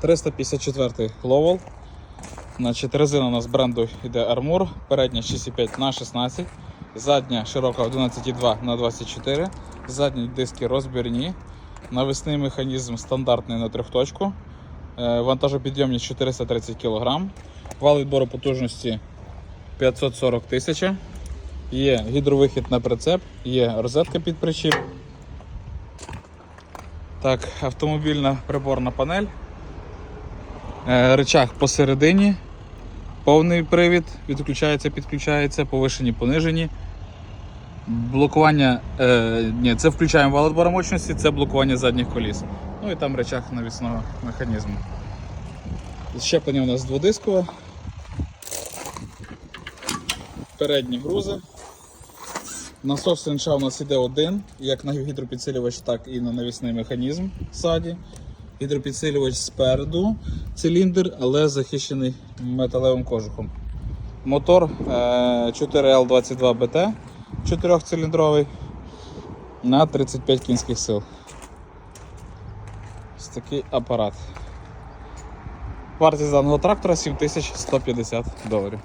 354 Lowell. Значить, резина у нас бренду йде Armour, передня 6,5 на 16, задня широка 11,2 на 24, задні диски розбірні, навісний механізм стандартний на трьохточку, е, вантажопідйомність 430 кг, вал відбору потужності 540 тисяч, є гідровихід на прицеп, є розетка під причіп. Так, автомобільна приборна панель. Е, Рычаг посередині. Повний привід відключається, підключається, повишені, понижені. Блокування. Е, ні, це включаємо вал відбору мощності, це блокування задніх коліс. Ну і там рычаг навісного механізму. Щеплення у нас дводискове. Передні грузи. Насос інша у нас іде один, як на гідропідсилювач, так і на навісний механізм ззаді. Гідропідсилювач спереду, циліндр, але захищений металевим кожухом. Мотор е, 4L22BT 4-циліндровий на 35 кінських сил. Ось такий апарат. Вартість даного трактора 7150 доларів.